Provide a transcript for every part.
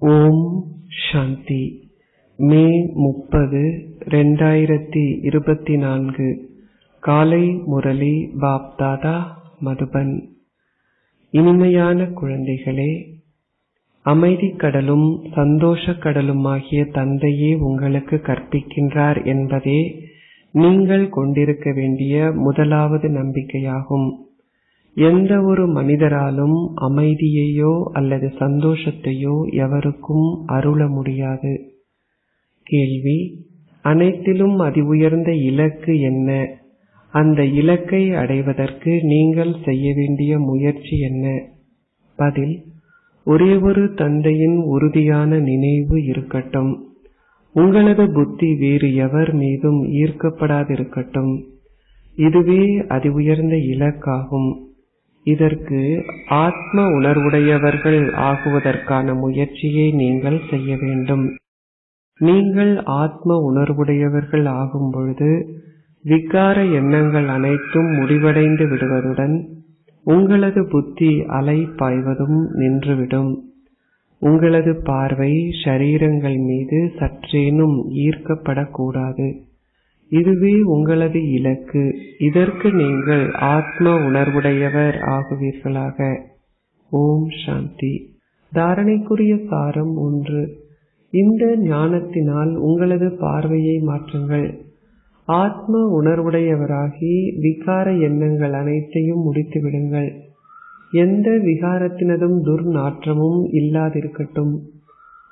ஓம் சாந்தி. மே முப்பது ரெண்டாயிரத்தி இருபத்தி நான்கு. காலை முரளி பாப்தாதா மதுபன். இனிமையான குழந்தைகளே அமைதிக் கடலும் சந்தோஷக் கடலுமாகிய தந்தையே உங்களுக்கு கற்பிக்கின்றார் என்பதே நீங்கள் கொண்டிருக்க வேண்டிய முதலாவது நம்பிக்கையாகும். எந்த ஒரு மனிதராலும் அமைதியையோ அல்லது சந்தோஷத்தையோ எவருக்கும் அருள முடியாது. கேள்வி அனைத்திலும் அதி உயர்ந்த இலக்கு என்ன? அந்த இலக்கை அடைவதற்கு நீங்கள் செய்ய வேண்டிய முயற்சி என்ன? பதில் ஒரே ஒரு தந்தையின் உறுதியான நினைவு இருக்கட்டும். உங்களது புத்தி வேறு எவர் மீதும் ஈர்க்கப்படாதிருக்கட்டும். இதுவே அதி உயர்ந்த இலக்காகும். இதற்கு ஆத்ம உணர்வுடையவர்கள் ஆகுவதற்கான முயற்சியை நீங்கள் செய்ய வேண்டும். நீங்கள் ஆத்ம உணர்வுடையவர்கள் ஆகும் பொழுது விகார எண்ணங்கள் அனைத்தும் முடிவடைந்து விடுவதுடன் உங்களது புத்தி அலை பாய்வதும் நின்றுவிடும். உங்களது பார்வை ஷரீரங்கள் மீது சற்றேனும் ஈர்க்கப்படக்கூடாது. இதுவே உங்களது இலக்கு. இதற்கு நீங்கள் ஆத்ம உணர்வுடையவர் ஆகுவீர்களாக. ஓம் சாந்தி. தாரணைக்குரிய சாரம் ஒன்று. இந்த ஞானத்தினால் உங்களது பார்வையை மாற்றுங்கள். ஆத்ம உணர்வுடையவராகி விகார எண்ணங்கள் அனைத்தையும் முடித்துவிடுங்கள். எந்த விகாரத்தினதும் துர்நாற்றமும் இல்லாதிருக்கட்டும்.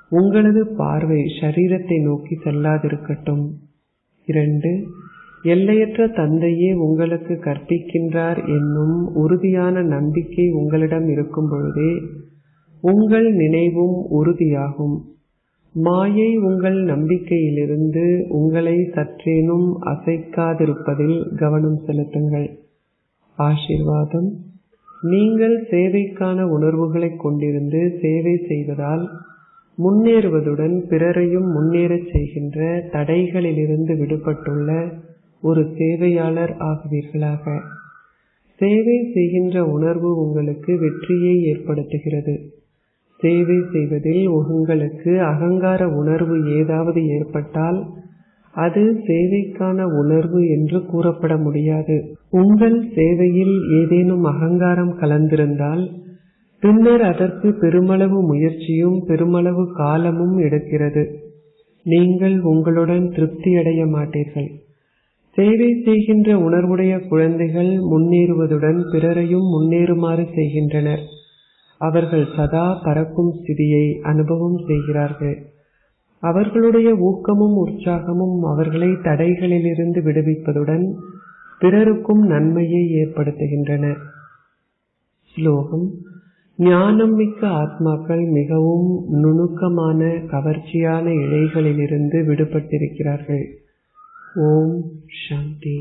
உங்களது பார்வை சரீரத்தை நோக்கி செல்லாதிருக்கட்டும். இரண்டு எல்லையற்ற தந்தையே உங்களுக்கு கற்பிக்கின்றார் என்னும் உறுதியான நம்பிக்கை உங்களிடம் இருக்கும் பொழுதே உங்கள் நினைவும் உறுதியாகும். மாயை உங்கள் நம்பிக்கையிலிருந்து உங்களை சற்றேனும் அசைக்காதிருப்பதில் கவனம் செலுத்துங்கள். ஆசிர்வாதம். நீங்கள் சேவைக்கான உணர்வுகளை கொண்டிருந்து சேவை செய்வதால் முன்னேறுவதுடன் பிறரையும் முன்னேறச் செய்கின்ற தடைகளிலிருந்து விடுபட்டுள்ள ஒரு சேவையாளர் ஆகுவீர்களாக. சேவை செய்கின்ற உணர்வு உங்களுக்கு வெற்றியை ஏற்படுத்துகிறது. சேவை செய்வதில் உங்களுக்கு அகங்கார உணர்வு ஏதாவது ஏற்பட்டால் அது சேவைக்கான உணர்வு என்று கூறப்பட முடியாது. உங்கள் சேவையில் ஏதேனும் அகங்காரம் கலந்திருந்தால் பின்னர் அதற்கு பெருமளவு முயற்சியும் பெருமளவு காலமும் எடுக்கிறது. நீங்கள் உங்களுடன் திருப்தி அடைய மாட்டீர்கள். சேவை செய்கின்ற உணர்வுடைய குழந்தைகள் முன்னேறுவதுடன் பிறரையும் முன்னேறுமாறு செய்கின்றனர். அவர்கள் சதா பறக்கும் ஸ்திதியை அனுபவம் செய்கிறார்கள். அவர்களுடைய ஊக்கமும் உற்சாகமும் அவர்களை தடைகளிலிருந்து விடுவிப்பதுடன் பிறருக்கும் நன்மையை ஏற்படுத்துகின்றன. ஸ்லோகம் ஞானம் மிக்க ஆத்மாக்கள் மிகவும் நுணுக்கமான கவர்ச்சியான இழைகளிலிருந்து விடுபட்டிருக்கிறார்கள். ஓம் சாந்தி.